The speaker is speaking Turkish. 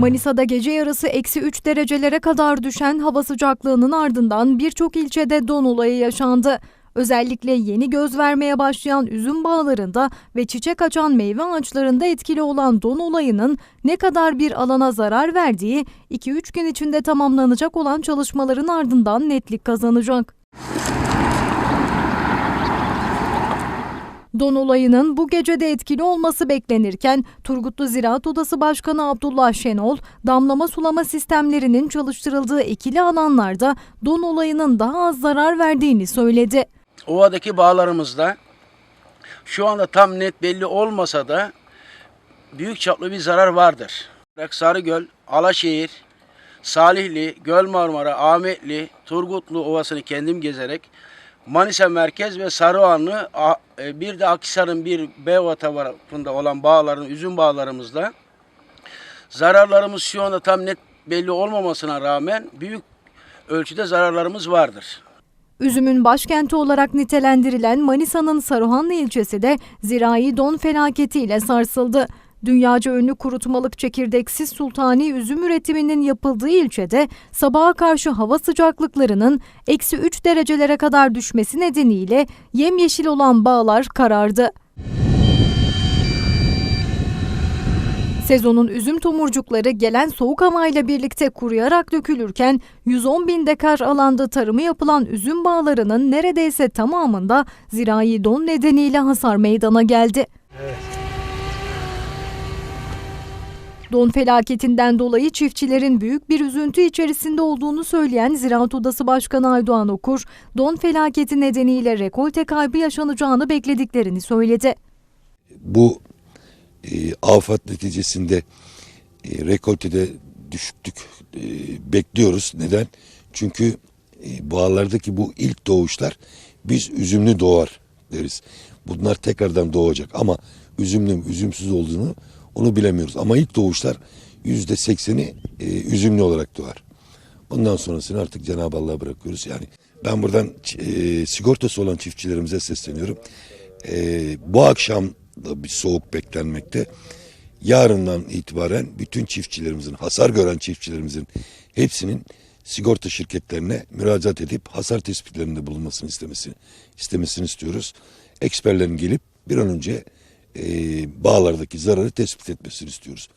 Manisa'da gece yarısı eksi 3 derecelere kadar düşen hava sıcaklığının ardından birçok ilçede don olayı yaşandı. Özellikle yeni göz vermeye başlayan üzüm bağlarında ve çiçek açan meyve ağaçlarında etkili olan don olayının ne kadar bir alana zarar verdiği 2-3 gün içinde tamamlanacak olan çalışmaların ardından netlik kazanacak. Don olayının bu gecede etkili olması beklenirken Turgutlu Ziraat Odası Başkanı Abdullah Şenol, damlama sulama sistemlerinin çalıştırıldığı ekili alanlarda don olayının daha az zarar verdiğini söyledi. Ovadaki bağlarımızda şu anda tam net belli olmasa da büyük çaplı bir zarar vardır. Sarıgöl, Alaşehir, Salihli, Göl Marmara, Ahmetli, Turgutlu Ovası'nı kendim gezerek Manisa Merkez ve Sarıoğanlı e, bir de Akhisar'ın bir Beyova tarafında olan bağların, üzüm bağlarımızda zararlarımız şu anda tam net belli olmamasına rağmen büyük ölçüde zararlarımız vardır. Üzümün başkenti olarak nitelendirilen Manisa'nın Saruhanlı ilçesi de zirai don felaketiyle sarsıldı. Dünyaca ünlü kurutmalık çekirdeksiz sultani üzüm üretiminin yapıldığı ilçede sabaha karşı hava sıcaklıklarının eksi 3 derecelere kadar düşmesi nedeniyle yemyeşil olan bağlar karardı. Sezonun üzüm tomurcukları gelen soğuk havayla birlikte kuruyarak dökülürken 110 bin dekar alanda tarımı yapılan üzüm bağlarının neredeyse tamamında zirai don nedeniyle hasar meydana geldi. Don felaketinden dolayı çiftçilerin büyük bir üzüntü içerisinde olduğunu söyleyen Ziraat Odası Başkanı Aydoğan Okur, don felaketi nedeniyle rekolte kaybı yaşanacağını beklediklerini söyledi. bu e, afet neticesinde e, rekoltede düşüklük e, bekliyoruz. Neden? Çünkü e, bağlardaki bu ilk doğuşlar biz üzümlü doğar deriz. Bunlar tekrardan doğacak ama üzümlü üzümsüz olduğunu onu bilemiyoruz. Ama ilk doğuşlar yüzde sekseni e, üzümlü olarak doğar. Ondan sonrasını artık Cenab-ı Allah'a bırakıyoruz. Yani ben buradan e, sigortası olan çiftçilerimize sesleniyorum. E, bu akşam da bir soğuk beklenmekte. Yarından itibaren bütün çiftçilerimizin, hasar gören çiftçilerimizin hepsinin sigorta şirketlerine müracaat edip hasar tespitlerinde bulunmasını istemesini, istemesini istiyoruz. Eksperlerin gelip bir an önce e, bağlardaki zararı tespit etmesini istiyoruz.